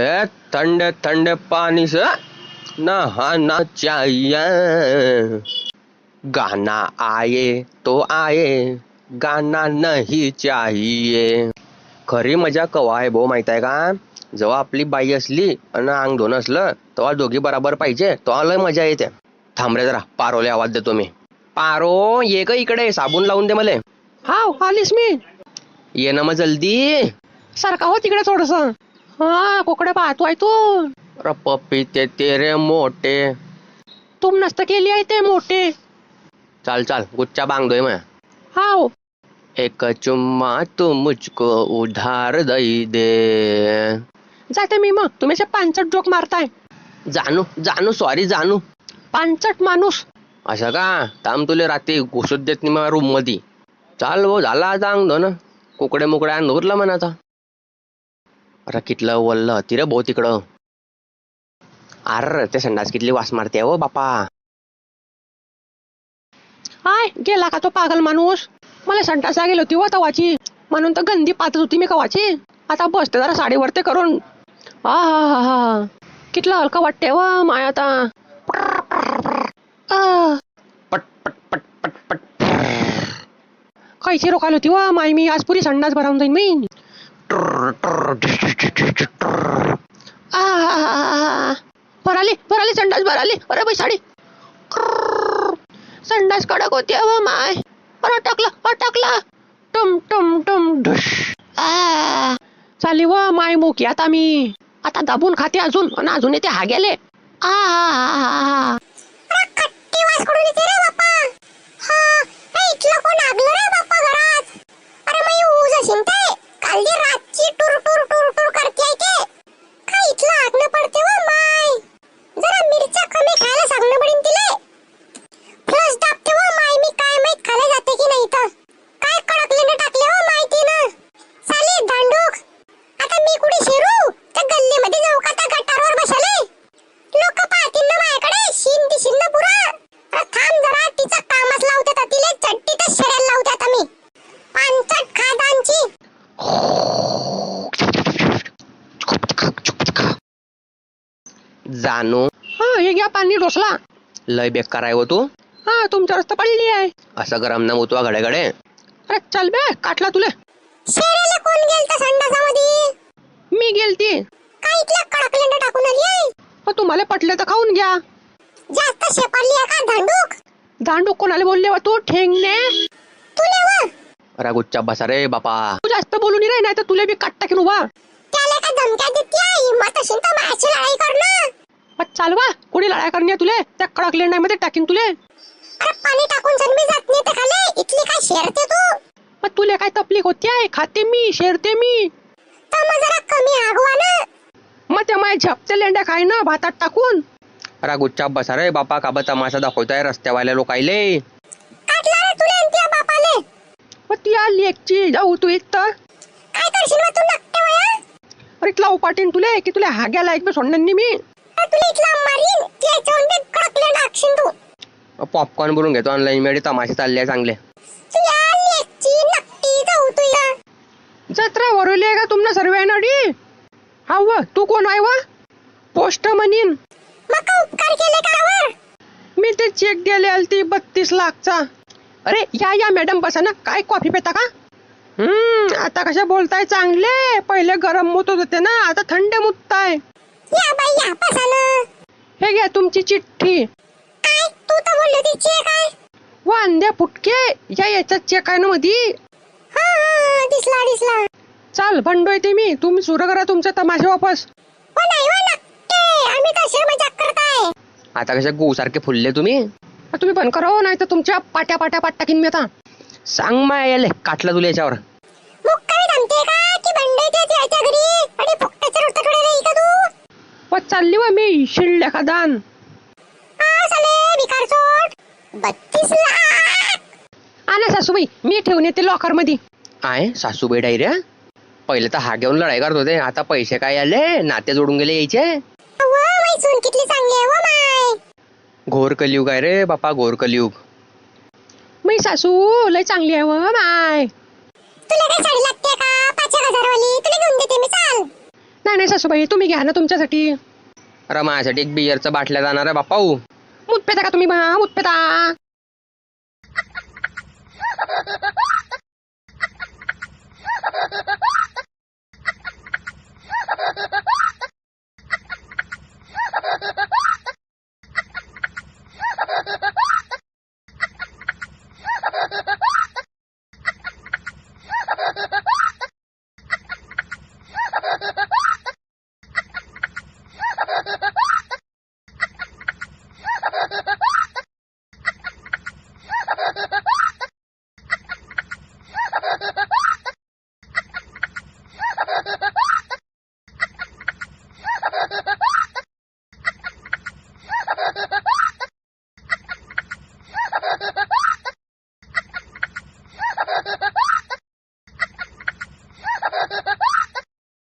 ए ठंडे ठंडे पानी से नहाना चाहिए। गाना आए तो आए गाना नहीं चाहिए। खरी मजा कवा आहे भाऊ माहीत आहे का? जेव्हा आपली बाई असली आणि अंग धुणं असलं तेव्हा दोघी बराबर पाहिजे तेव्हा लय मजा येते. थांब रे जरा पारोले आवाज देतो मी. पारो ये ग इकडे साबून लावून दे मला. हाव आलीस मी. ये ना मग जल्दी. सारखा हो तिकडे थोडस. हा कोकडे पाहतोय तू. अरे पप्पी ते तेरे मोठे. तुम नसत केली आहे ते मोठे. चाल चाल गुच्चा बांगदोय मग हाव. एक चुम्मा तू मुझको उधार दई दे. जाते मी मग तुम्ही असे पांचट जोक मारताय. जानू जानू सॉरी जानू. पांचट माणूस. असं का? थांब तुले रात्री घुसत देत नाही रूममध्ये चाल भाऊ झाला आता अंग ना कुकडे मुकडे अंग धुरलं म्हणा आता अरे कितलं वल्ल होती रे भाऊ तिकडं. अर ते संडास कितली वास मारते हो बापा. हाय गेला का तो पागल माणूस? मला संडास लागेल होती व तवाची. म्हणून तर गंदी पातच होती मी कवाची. आता बसते जरा साडीवरती करून. हा हा हा हा. कितलं हलकं वाटते व माय आता. आ. पट पट पट पट पट. कैची रोखायला होती व माय मी. आज पुरी संडास भरावून जाईन मी. आ. भराली भराली संडास भराली. अरे बाई साडी. संडास कडक होती व माय. अरे अटकला अटकला टुम टुम टुम. ढुश आ. चालली व माय मुकी आता मी. आता दाबून खाते अजून. आणि अजून येते हा गेले आ खट्टी वासकडून येते रे बाप्पा? हा. हे इथलं कोण आगलं रे बाप्पा घरात? अरे मी ऊज असेल ते काल जी रातची टूर टूर टूर टूर करते आहे ते काय इथलं आगणं पडते व माय जरा मिरच्या कमी खायला सांगणं पडेल तिले फ्लश दाबते व माय मी काय माहीत खायला जाते की नाही तर काय कडकलेनं टाकले व माहिती ना साले दांडूक आता मी कुठे शिरू त्या गल्लीमध्ये जाऊ का त्या गटारवर बसले लोक पाहतील ना माझ्याकडे शिन दिशील ना पुरा अरे थांब जरा तिचं कामच लावते तर तिले चट्टी तर शरेल लावते आता मी पांचट खादांची जानू हा हे घ्या पाणी डोसला लय बेकार आहे हो तू. हा तुमच्या रस्ता पडली आहे. असं गरम न होतो घडे घडे अरे चल बे काटला तुले. शेरेला कोण गेलता संडासामध्ये? मी गेलती. काय इथल्या कडकलेंड टाकून आली आहे? मग तुम्हाला पटले तर खाऊन घ्या. जास्त शेपारली आहे का धांडूक? दांडू कोणाला बोलले वा तू ठेंगणे? तुले व? अरे गुच्चा बसा रे बापा. तू जास्त बोलून नाही नाही तर तुला बी काट टाकीन उभा. त्याला काय धमक्या देते हिम्मत असेल तर माझ्याशी लढाई कर चाल वा कुणी लढाई करणे तुले? त्या कडक लेंडामध्ये टाकीन तुले. अरे पाणी टाकून जर मी जात नाही तर खाले इथली काय शेरते तू मग तुले काय तकलीफ होती आहे? खाते मी शेरते मी. तर मग जरा कमी आगवा ना मग त्या माझ्या झपते लेंड्या खाय ना भातात टाकून. अरे गुच्चा बसा रे बापा काबा तमाशा दाखवताय रस्त्यावाल्या लोकायले काटला रे तुला आणि त्या बापाले. मग ती आली एकची जाऊ तू इथं काय करशील मग तू नकटे वया? अरे इथला उपाटीन तुले की तुला हाग्याला एक सोडणार नाही मी. अरे तुला इथला मारीन ती याच्यावर बी कडकले टाकशील तू पॉपकॉर्न भरून घेतो ऑनलाईन मेडी तमाशे चालले चांगले. तू या लेकची नक्की जाऊ तू या जत्रा वरवली आहे का तुमना सर्व नडी हा व तू कोण आहे वा? पोस्ट म्हणीन. मग का उपकार केले का वर मी ते चेक द्यायला आलती बत्तीस लाखचा. अरे या या मॅडम बसा ना. काय कॉफी पिता का? हम्म आता कशा बोलताय चांगले. पहिले गरम मुतत होते ना आता थंड मुतताय. या बाई या हे घ्या तुमची चिठ्ठी. काय? तू तर बोलली होती चे काय वांद्या फुटके या याच्यात चेक आहे ना मधी? हा हा दिसला दिसला. चाल भंडो येते मी. तुम्ही सुरू करा तुमचा तमाशा वापस. हो नाही हो नक्की आम्ही कशा मजाक करताय आता कशा गहू सारखे फुलले तुम्ही? आ, तुम्ही बंद करा हो नाही तर तुमच्या पाट्या पाट्या पाट टाकीन मी आता सांग माय याले काटला तुला याच्यावर मुक्कामी थांबते का की बंडे ते त्याच्या घरी आणि फुकट्याच्या रोटाकडे नाही का तू व चालली व मी शिळल्या का दान हा साले भिकार सोड बत्तीस लाख. आणा सासूबाई मी ठेवून येते लॉकरमध्ये आहे सासूबाई डायऱ्या पहिले तर हा घेऊन लढाई करत होते आता पैसे काय आले? नाते जोडून गेले यायचे. व माई सून कितली चांगली आहे व माय. घोर कलियुग आहे रे बापा घोर कलियुग. मी सासू लय चांगली आहे व माय. तुला काय साडी लागते का? पाच एक हजार वाली तुला घेऊन देते मी चाल. नाही नाही सासूबाई तुम्ही घ्या ना तुमच्यासाठी. अरे माझ्यासाठी एक बियरचं बाटल्या जाणार आहे बापाऊ मुतपेता का तुम्ही बा मुतपेता